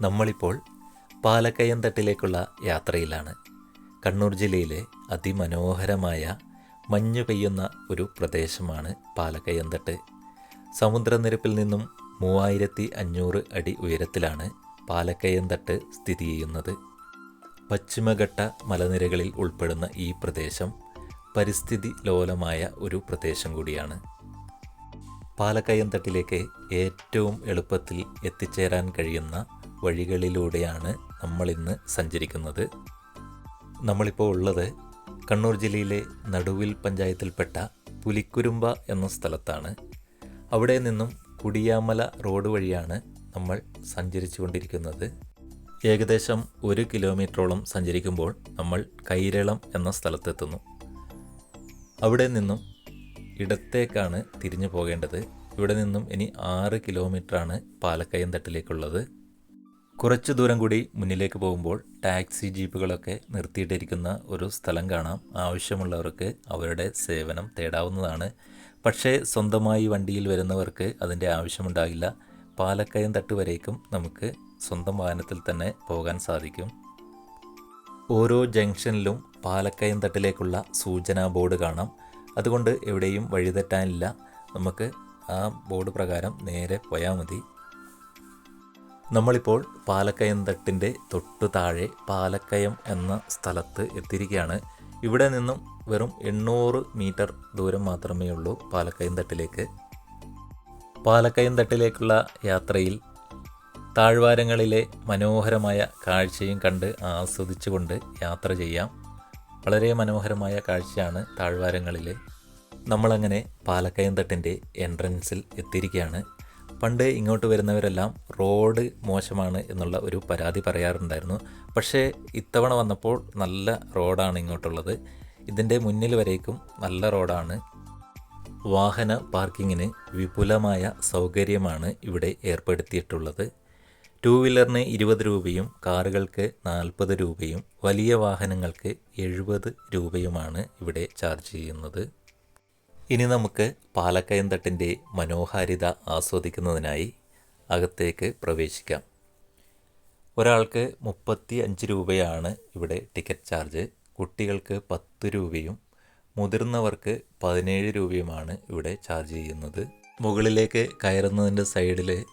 നമ്മളിപ്പോൾ പാലക്കയംതട്ടിലേക്കുള്ള യാത്രയിലാണ്. കണ്ണൂർ ജില്ലയിലെ അതിമനോഹരമായ മഞ്ഞു പെയ്യുന്ന ഒരു പ്രദേശമാണ് പാലക്കയംതട്ട് സമുദ്രനിരപ്പിൽ നിന്നും മൂവായിരത്തി അഞ്ഞൂറ് അടി ഉയരത്തിലാണ് പാലക്കയംതട്ട് സ്ഥിതി ചെയ്യുന്നത്. പശ്ചിമഘട്ട മലനിരകളിൽ ഉൾപ്പെടുന്ന ഈ പ്രദേശം പരിസ്ഥിതി ലോലമായ ഒരു പ്രദേശം കൂടിയാണ്. പാലക്കയംതട്ടിലേക്ക് ഏറ്റവും എളുപ്പത്തിൽ എത്തിച്ചേരാൻ കഴിയുന്ന വഴികളിലൂടെയാണ് നമ്മളിന്ന് സഞ്ചരിക്കുന്നത്. നമ്മളിപ്പോൾ ഉള്ളത് കണ്ണൂർ ജില്ലയിലെ നടുവിൽ പഞ്ചായത്തിൽപ്പെട്ട പുലിക്കുരുമ്പ എന്ന സ്ഥലത്താണ്. അവിടെ നിന്നും കുടിയാമല റോഡ് വഴിയാണ് നമ്മൾ സഞ്ചരിച്ചു കൊണ്ടിരിക്കുന്നത് ഏകദേശം ഒരു കിലോമീറ്ററോളം സഞ്ചരിക്കുമ്പോൾ നമ്മൾ കൈരളം എന്ന സ്ഥലത്തെത്തുന്നു. അവിടെ നിന്നും ഇടത്തേക്കാണ് തിരിഞ്ഞു പോകേണ്ടത്. ഇവിടെ നിന്നും ഇനി ആറ് കിലോമീറ്ററാണ് പാലക്കയം തട്ടിലേക്കുള്ളത്. കുറച്ച് ദൂരം കൂടി മുന്നിലേക്ക് പോകുമ്പോൾ ടാക്സി ജീപ്പുകളൊക്കെ നിർത്തിയിട്ടിരിക്കുന്ന ഒരു സ്ഥലം കാണാം. ആവശ്യമുള്ളവർക്ക് അവരുടെ സേവനം തേടാവുന്നതാണ്. പക്ഷേ സ്വന്തമായി വണ്ടിയിൽ വരുന്നവർക്ക് അതിന്റെ ആവശ്യമുണ്ടാകില്ല. പാലക്കയം തട്ട് വരേക്കും നമുക്ക് സ്വന്തം വാഹനത്തിൽ തന്നെ പോകാൻ സാധിക്കും. ഓരോ ജംഗ്ഷനിലും പാലക്കയം തട്ടിലേക്കുള്ള സൂചനാ ബോർഡ് കാണാം. അതുകൊണ്ട് എവിടെയും വഴിതെറ്റാനില്ല. നമുക്ക് ആ ബോർഡ് പ്രകാരം നേരെ പോയാൽ മതി. നമ്മളിപ്പോൾ പാലക്കയം തട്ടിന്റെ തൊട്ടു താഴെ പാലക്കയം എന്ന സ്ഥലത്ത് എത്തിയിരിക്കുകയാണ്. ഇവിടെ നിന്നും വെറും എണ്ണൂറ് മീറ്റർ ദൂരം മാത്രമേ ഉള്ളൂ പാലക്കയം തട്ടിലേക്ക്. പാലക്കയം തട്ടിലേക്കുള്ള യാത്രയിൽ താഴ്വാരങ്ങളിലെ മനോഹരമായ കാഴ്ചയും കണ്ട് ആസ്വദിച്ചുകൊണ്ട് യാത്ര ചെയ്യാം. വളരെ മനോഹരമായ കാഴ്ചയാണ് താഴ്വാരങ്ങളിലെ. നമ്മളങ്ങനെ പാലക്കയം തട്ടിന്റെ എൻട്രൻസിൽ എത്തിയിരിക്കുകയാണ്. പണ്ട് ഇങ്ങോട്ട് വരുന്നവരെല്ലാം റോഡ് മോശമാണ് എന്നുള്ള ഒരു പരാതി പറയാറുണ്ടായിരുന്നു. പക്ഷേ ഇത്തവണ വന്നപ്പോൾ നല്ല റോഡാണ് ഇങ്ങോട്ടുള്ളത്. ഇതിന്റെ മുന്നിൽ വരേക്കും നല്ല റോഡാണ്. വാഹന പാർക്കിങ്ങിന് വിപുലമായ സൗകര്യമാണ് ഇവിടെ ഏർപ്പെടുത്തിയിട്ടുള്ളത്. ടു വീലറിന് ഇരുപത് രൂപയും കാറുകൾക്ക് നാൽപ്പത് രൂപയും വലിയ വാഹനങ്ങൾക്ക് എഴുപത് രൂപയുമാണ് ഇവിടെ ചാർജ് ചെയ്യുന്നത്. ഇനി നമുക്ക് പാലക്കയം തട്ടിന്റെ മനോഹാരിത ആസ്വദിക്കുന്നതിനായി അകത്തേക്ക് പ്രവേശിക്കാം. ഒരാൾക്ക് മുപ്പത്തി അഞ്ച് രൂപയാണ് ഇവിടെ ടിക്കറ്റ് ചാർജ്. കുട്ടികൾക്ക് പത്ത് രൂപയും മുതിർന്നവർക്ക് പതിനേഴ് രൂപയുമാണ് ഇവിടെ ചാർജ് ചെയ്യുന്നത്. മുകളിലേക്ക് കയറുന്നതിന്റെ സൈഡിൽ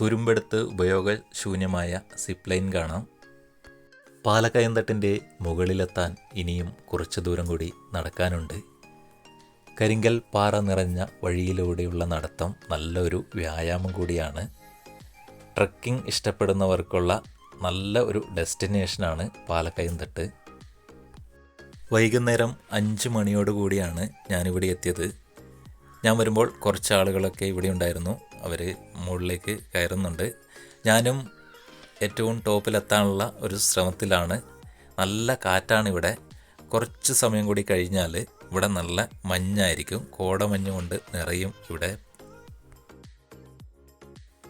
തുരുമ്പെടുത്ത് ഉപയോഗശൂന്യമായ സിപ്പ് ലൈൻ കാണാം. പാലക്കയം തട്ടിന്റെ മുകളിലെത്താൻ ഇനിയും കുറച്ച് ദൂരം കൂടി നടക്കാനുണ്ട്. കരിങ്കൽ പാറ നിറഞ്ഞ വഴിയിലൂടെയുള്ള നടത്തം നല്ലൊരു വ്യായാമം കൂടിയാണ്. ട്രക്കിംഗ് ഇഷ്ടപ്പെടുന്നവർക്കുള്ള നല്ല ഒരു ഡെസ്റ്റിനേഷനാണ് പാലക്കയം തട്ട്. വൈകുന്നേരം അഞ്ച് മണിയോട് കൂടിയാണ് ഞാനിവിടെ എത്തിയത്. ഞാൻ വരുമ്പോൾ കുറച്ച് ആളുകളൊക്കെ ഇവിടെ ഉണ്ടായിരുന്നു. അവർ മുകളിലേക്ക് കയറുന്നുണ്ട്. ഞാനും ഏറ്റവും ടോപ്പിലെത്താനുള്ള ഒരു ശ്രമത്തിലാണ്. നല്ല കാറ്റാണ് ഇവിടെ കുറച്ച് സമയം കൂടി കഴിഞ്ഞാൽ ഇവിടെ നല്ല മഞ്ഞായിരിക്കും. കോടമഞ്ഞ് കൊണ്ട് നിറയും ഇവിടെ.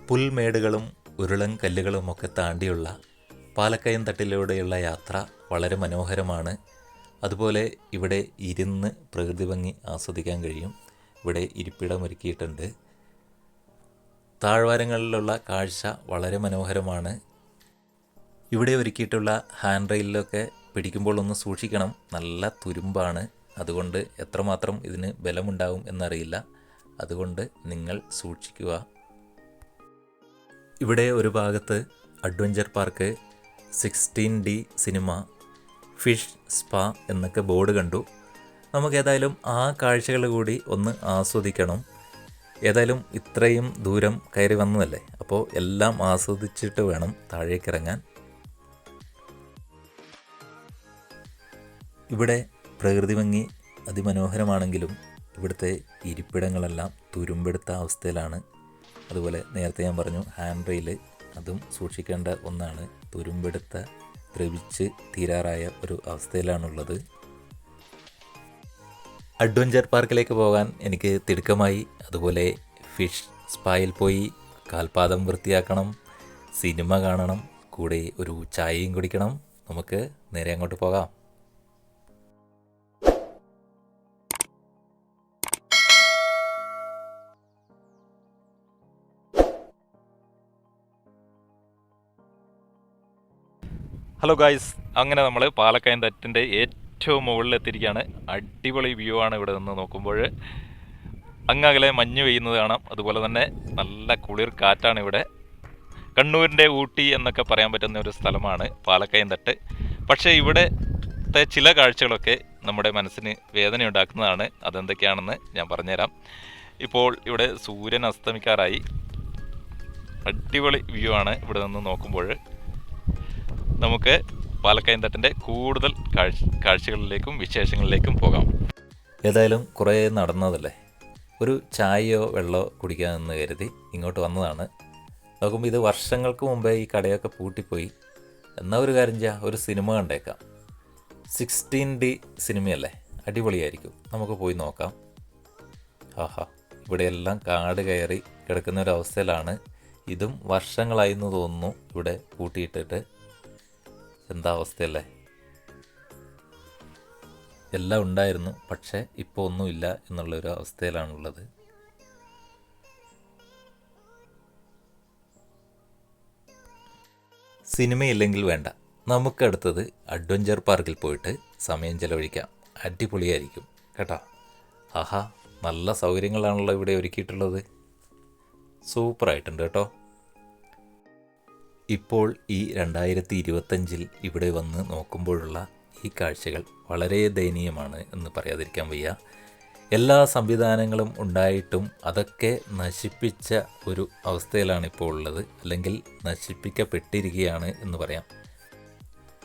പുൽമേടുകളും ഉരുളൻ കല്ലുകളുമൊക്കെ താണ്ടിയുള്ള പാലക്കയം തട്ടിലൂടെയുള്ള യാത്ര വളരെ മനോഹരമാണ്. അതുപോലെ ഇവിടെ ഇരുന്ന് പ്രകൃതി ഭംഗി ആസ്വദിക്കാൻ കഴിയും. ഇവിടെ ഇരിപ്പിടം ഒരുക്കിയിട്ടുണ്ട് താഴ്വാരങ്ങളിലുള്ള കാഴ്ച വളരെ മനോഹരമാണ്. ഇവിടെ ഒരുക്കിയിട്ടുള്ള ഹാൻഡ് റെയിലൊക്കെ പിടിക്കുമ്പോൾ ഒന്ന് സൂക്ഷിക്കണം. നല്ല തുരുമ്പാണ്. അതുകൊണ്ട് എത്രമാത്രം ഇതിന് ബലമുണ്ടാവും എന്നറിയില്ല. അതുകൊണ്ട് നിങ്ങൾ സൂക്ഷിക്കുക. ഇവിടെ ഒരു ഭാഗത്ത് adventure park sixteen D cinema fish spa എന്നൊക്കെ ബോർഡ് കണ്ടു. നമുക്ക് ഏതായാലും ആ കാഴ്ചകൾ കൂടി ഒന്ന് ആസ്വദിക്കണം. ഏതായാലും ഇത്രയും ദൂരം കയറി വന്നതല്ലേ? അപ്പോൾ എല്ലാം ആസ്വദിച്ചിട്ട് വേണം താഴേക്ക് ഇറങ്ങാൻ ഇവിടെ പ്രകൃതി ഭംഗി അതിമനോഹരമാണെങ്കിലും ഇവിടുത്തെ ഇരിപ്പിടങ്ങളെല്ലാം തുരുമ്പെടുത്ത അവസ്ഥയിലാണ് അതുപോലെ നേരത്തെ ഞാൻ പറഞ്ഞു ഹാൻഡ് റെയിൽ അതും സൂക്ഷിക്കേണ്ട ഒന്നാണ് തുരുമ്പെടുത്ത ദ്രവിച്ച് തീരാറായ ഒരു അവസ്ഥയിലാണുള്ളത്. അഡ്വഞ്ചർ പാർക്കിലേക്ക് പോകാൻ എനിക്ക് തിടുക്കമായി. അതുപോലെ ഫിഷ് സ്പായിൽ പോയി കാൽപാദം വൃത്തിയാക്കണം സിനിമ കാണണം കൂടെ ഒരു ചായയും കുടിക്കണം. നമുക്ക് നേരെ അങ്ങോട്ട് പോകാം. ഹലോ ഗായ്സ് അങ്ങനെ നമ്മൾ പാലക്കയം തറ്റിന്റെ ഏറ്റവും മുകളിലെത്തിയിരിക്കുകയാണ് അടിപൊളി വ്യൂ ആണ് ഇവിടെ നിന്ന് നോക്കുമ്പോൾ അങ്ങകലെ മഞ്ഞ് പെയ്യുന്നത് കാണാം. അതുപോലെ തന്നെ നല്ല കുളിർ കാറ്റാണ് ഇവിടെ. കണ്ണൂരിന്റെ ഊട്ടി എന്നൊക്കെ പറയാൻ പറ്റുന്ന ഒരു സ്ഥലമാണ് പാലക്കയം തട്ട്. പക്ഷേ ഇവിടുത്തെ ചില കാഴ്ചകളൊക്കെ നമ്മുടെ മനസ്സിന് വേദന ഉണ്ടാക്കുന്നതാണ്. അതെന്തൊക്കെയാണെന്ന് ഞാൻ പറഞ്ഞുതരാം. ഇപ്പോൾ ഇവിടെ സൂര്യൻ അസ്തമിക്കാറായി. അടിപൊളി വ്യൂ ആണ് ഇവിടെ നിന്ന് നോക്കുമ്പോൾ നമുക്ക് പാലക്കയംതട്ടിന്റെ കൂടുതൽ കാഴ്ച കാഴ്ചകളിലേക്കും വിശേഷങ്ങളിലേക്കും പോകാം. ഏതായാലും കുറേ നടന്നതല്ലേ? ഒരു ചായയോ വെള്ളമോ കുടിക്കാമെന്ന് കരുതി ഇങ്ങോട്ട് വന്നതാണ്. നോക്കുമ്പോൾ ഇത് വർഷങ്ങൾക്ക് മുമ്പേ ഈ കടയൊക്കെ പൂട്ടിപ്പോയി. എന്നാൽ ഒരു കാര്യം ചെയ്യാം ഒരു സിനിമ കണ്ടേക്കാം. സിക്സ്റ്റീൻ ഡി സിനിമയല്ലേ? അടിപൊളിയായിരിക്കും. നമുക്ക് പോയി നോക്കാം. ആഹാ ഇവിടെയെല്ലാം കാട് കയറി കിടക്കുന്ന ഒരു അവസ്ഥയിലാണ്. ഇതും വർഷങ്ങളായി എന്ന് തോന്നുന്നു ഇവിടെ പൂട്ടിയിട്ടിട്ട്. എന്താ അവസ്ഥയല്ലേ? എല്ലാം ഉണ്ടായിരുന്നു പക്ഷേ ഇപ്പോൾ ഒന്നുമില്ല എന്നുള്ളൊരു അവസ്ഥയിലാണുള്ളത്. സിനിമയില്ലെങ്കിൽ വേണ്ട. നമുക്കടുത്തത് അഡ്വഞ്ചർ പാർക്കിൽ പോയിട്ട് സമയം ചെലവഴിക്കാം. അടിപൊളിയായിരിക്കും കേട്ടോ? ആഹാ നല്ല സൗകര്യങ്ങളാണല്ലോ ഇവിടെ ഒരുക്കിയിട്ടുള്ളത്. സൂപ്പറായിട്ടുണ്ട് കേട്ടോ. ഇപ്പോൾ ഈ രണ്ടായിരത്തി ഇരുപത്തഞ്ചിൽ ഇവിടെ വന്ന് നോക്കുമ്പോഴുള്ള ഈ കാഴ്ചകൾ വളരെ ദയനീയമാണ് എന്ന് പറയാതിരിക്കാൻ വയ്യ. എല്ലാ സംവിധാനങ്ങളും ഉണ്ടായിട്ടും അതൊക്കെ നശിപ്പിച്ച ഒരു അവസ്ഥയിലാണ് ഇപ്പോൾ ഉള്ളത്. അല്ലെങ്കിൽ നശിപ്പിക്കപ്പെട്ടിരിക്കുകയാണ് എന്ന് പറയാം.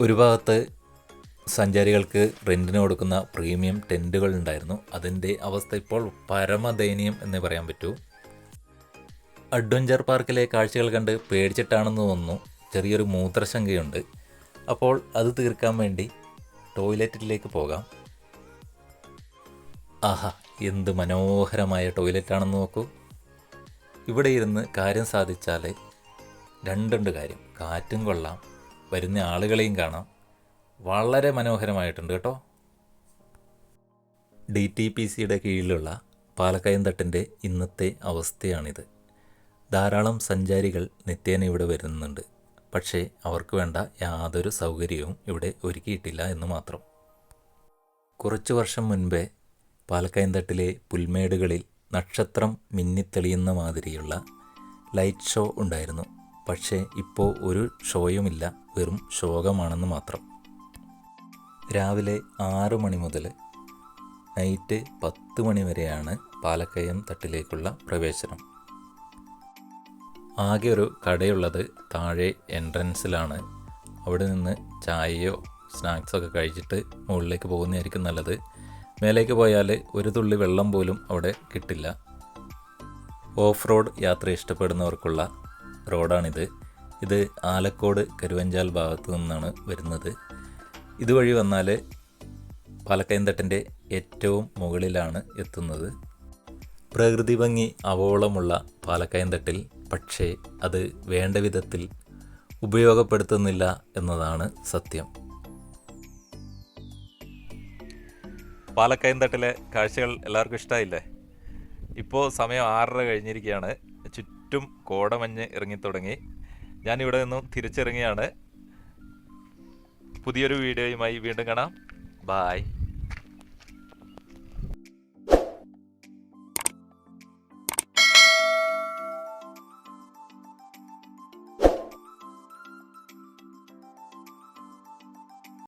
ഒരു ഭാഗത്ത് സഞ്ചാരികൾക്ക് റെന്റിന് കൊടുക്കുന്ന പ്രീമിയം ടെന്റുകൾ ഉണ്ടായിരുന്നു. അതിന്റെ അവസ്ഥ ഇപ്പോൾ പരമദയനീയം എന്ന് പറയാൻ പറ്റൂ. അഡ്വഞ്ചർ പാർക്കിലെ കാഴ്ചകൾ കണ്ട് പേടിച്ചിട്ടാണെന്ന് തോന്നുന്നു. ചെറിയൊരു മൂത്രശങ്കയുണ്ട്. അപ്പോൾ അത് തീർക്കാൻ വേണ്ടി ടോയ്ലറ്റിലേക്ക് പോകാം. ആഹാ എന്ത് മനോഹരമായ ടോയ്ലറ്റാണെന്ന് നോക്കൂ. ഇവിടെ ഇരുന്ന് കാര്യം സാധിച്ചാൽ രണ്ടുണ്ട് കാര്യം. കാറ്റും കൊള്ളാം. വരുന്ന ആളുകളെയും കാണാം. വളരെ മനോഹരമായിട്ടുണ്ട് കേട്ടോ. ഡി ടി പി സിയുടെ കീഴിലുള്ള പാലക്കയം തട്ടിന്റെ ഇന്നത്തെ അവസ്ഥയാണിത്. ധാരാളം സഞ്ചാരികൾ നിത്യേന ഇവിടെ വരുന്നുണ്ട്. പക്ഷേ അവർക്ക് വേണ്ട യാതൊരു സൗകര്യവും ഇവിടെ ഒരുക്കിയിട്ടില്ല എന്ന് മാത്രം. കുറച്ച് വർഷം മുൻപേ പാലക്കയം തട്ടിലെ പുൽമേടുകളിൽ നക്ഷത്രം മിന്നിത്തെളിയുന്ന മാതിരിയുള്ള ലൈറ്റ് ഷോ ഉണ്ടായിരുന്നു. പക്ഷേ ഇപ്പോൾ ഒരു ഷോയുമില്ല. വെറും ശോകമാണെന്ന് മാത്രം. രാവിലെ ആറു മണി മുതൽ നൈറ്റ് പത്ത് മണി വരെയാണ് പാലക്കയം തട്ടിലേക്കുള്ള പ്രവേശനം. ആകെ ഒരു കടയുള്ളത് താഴെ എൻട്രൻസിലാണ്. അവിടെ നിന്ന് ചായയോ സ്നാക്സോ ഒക്കെ കഴിച്ചിട്ട് മുകളിലേക്ക് പോകുന്നതായിരിക്കും നല്ലത്. മേലേക്ക് പോയാൽ ഒരു തുള്ളി വെള്ളം പോലും അവിടെ കിട്ടില്ല. ഓഫ് റോഡ് യാത്ര ഇഷ്ടപ്പെടുന്നവർക്കുള്ള റോഡാണിത്. ഇത് ആലക്കോട് കരുവഞ്ചാൽ ഭാഗത്തു നിന്നാണ് വരുന്നത്. ഇതുവഴി വന്നാൽ പാലക്കയം തട്ടിന്റെ ഏറ്റവും മുകളിലാണ് എത്തുന്നത്. പ്രകൃതി ഭംഗി അവോളമുള്ള പാലക്കയം തട്ടിൽ പക്ഷേ അത് വേണ്ട വിധത്തിൽ ഉപയോഗപ്പെടുത്തുന്നില്ല എന്നതാണ് സത്യം. പാലക്കയം തട്ടിലെ കാഴ്ചകൾ എല്ലാവർക്കും ഇഷ്ടമായില്ലേ ഇപ്പോൾ സമയം ആറര കഴിഞ്ഞിരിക്കുകയാണ്. ചുറ്റും കോടമഞ്ഞ് ഇറങ്ങിത്തുടങ്ങി. ഞാനിവിടെ നിന്നും തിരിച്ചിറങ്ങിയാണ്. പുതിയൊരു വീഡിയോയുമായി വീണ്ടും കാണാം. ബായ്